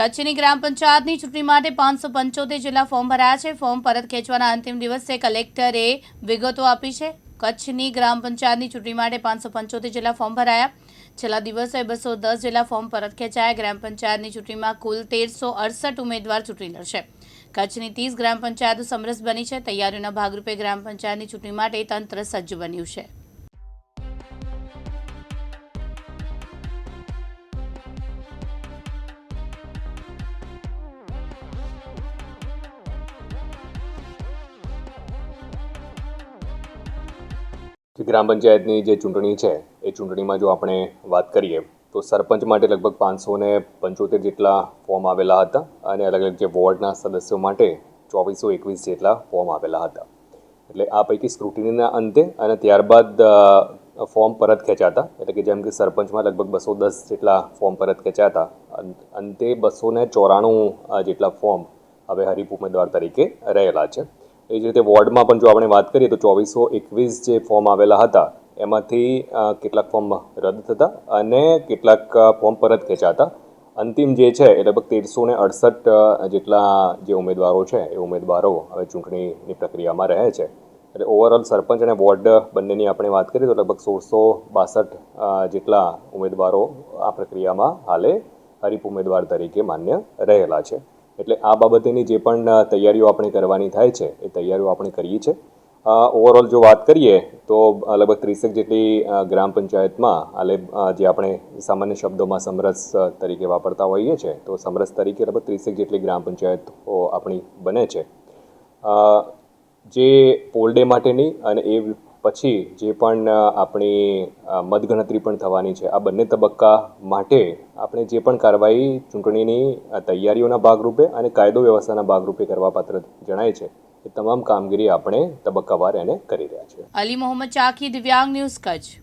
કચ્છની ગ્રામ પંચાયતની ચૂંટણી માટે પાંચસો પંચોતેર જેટલા ફોર્મ ભરાયા છે. ફોર્મ પરત ખેંચવાના અંતિમ દિવસે કલેક્ટરે વિગતો આપી છે. કચ્છની ગ્રામ પંચાયતની ચૂંટણી માટે પાંચસો પંચોતેર જેટલા ફોર્મ ભરાયા. છેલ્લા દિવસે બસો દસ જેટલા ફોર્મ પરત ખેંચાયા. ગ્રામ પંચાયતની ચૂંટણીમાં કુલ તેરસો અડસઠ ઉમેદવાર ચૂંટણી લડશે કચ્છની ત્રીસ ગ્રામ પંચાયતો સમરસ બની છે. તૈયારીઓના ભાગરૂપે ગ્રામ પંચાયતની ચૂંટણી માટે તંત્ર સજ્જ બન્યું છે. જે ગ્રામ પંચાયતની જે ચૂંટણી છે, એ ચૂંટણીમાં જો આપણે વાત કરીએ, તો સરપંચ માટે લગભગ પાંચસો ને પંચોતેર જેટલા ફોર્મ આવેલા હતા અને અલગ અલગ જે વોર્ડના સદસ્યો માટે ચોવીસો એકવીસ જેટલા ફોર્મ આવેલા હતા. એટલે આ પૈકી સ્ક્રુટિનીના અંતે અને ત્યારબાદ ફોર્મ પરત ખેંચાતા, એટલે કે જેમ કે સરપંચમાં લગભગ બસો દસ જેટલા ફોર્મ પરત ખેંચાતા અંતે બસો ચોરાણું જેટલા ફોર્મ હવે હરીફ ઉમેદવાર તરીકે રહેલા છે. એ જ રીતે વોર્ડમાં પણ જો આપણે વાત કરીએ તો ચોવીસો એકવીસ જે ફોર્મ આવેલા હતા, એમાંથી કેટલાક ફોર્મ રદ થતા અને કેટલાક ફોર્મ પરત ખેંચાતા. અંતિમ જે છે એ લગભગ તેરસો ને અડસઠ જેટલા જે ઉમેદવારો છે એ ઉમેદવારો હવે ચૂંટણીની પ્રક્રિયામાં રહે છે. એટલે ઓવરઓલ સરપંચ અને વોર્ડ બંનેની આપણે વાત કરીએ તો લગભગ સોળસો બાસઠ જેટલા ઉમેદવારો આ પ્રક્રિયામાં હાલે હરીફ ઉમેદવાર તરીકે માન્ય રહેલા છે. એટલે આ બાબતેની જે પણ તૈયારીઓ આપણે કરવાની થાય છે, એ તૈયારીઓ આપણે કરીએ છીએ. ઓવરઓલ જો વાત કરીએ, તો લગભગ ત્રીસેક જેટલી ગ્રામ પંચાયતમાં આલે જે આપણે સામાન્ય શબ્દોમાં સમરસ તરીકે વાપરતા હોઈએ છીએ, તો સમરસ તરીકે લગભગ ત્રીસેક જેટલી ગ્રામ પંચાયતો આપણી બને છે. જે પોલ ડે માટેની અને એ પછી જે પણ આપણી મતગણતરી પણ થવાની છે, આ બંને તબક્કા માટે આપણે જે પણ કાર્યવાહી ચૂંટણીની તૈયારીઓના ભાગરૂપે અને કાયદો વ્યવસ્થાના ભાગરૂપે કરવા પાત્ર જણાય છે, એ તમામ કામગીરી આપણે તબક્કાવાર એને કરી રહ્યા છીએ. અલી મોહમ્મદ ચાકી દિવ્યાંગ ન્યૂઝ કચ્છ.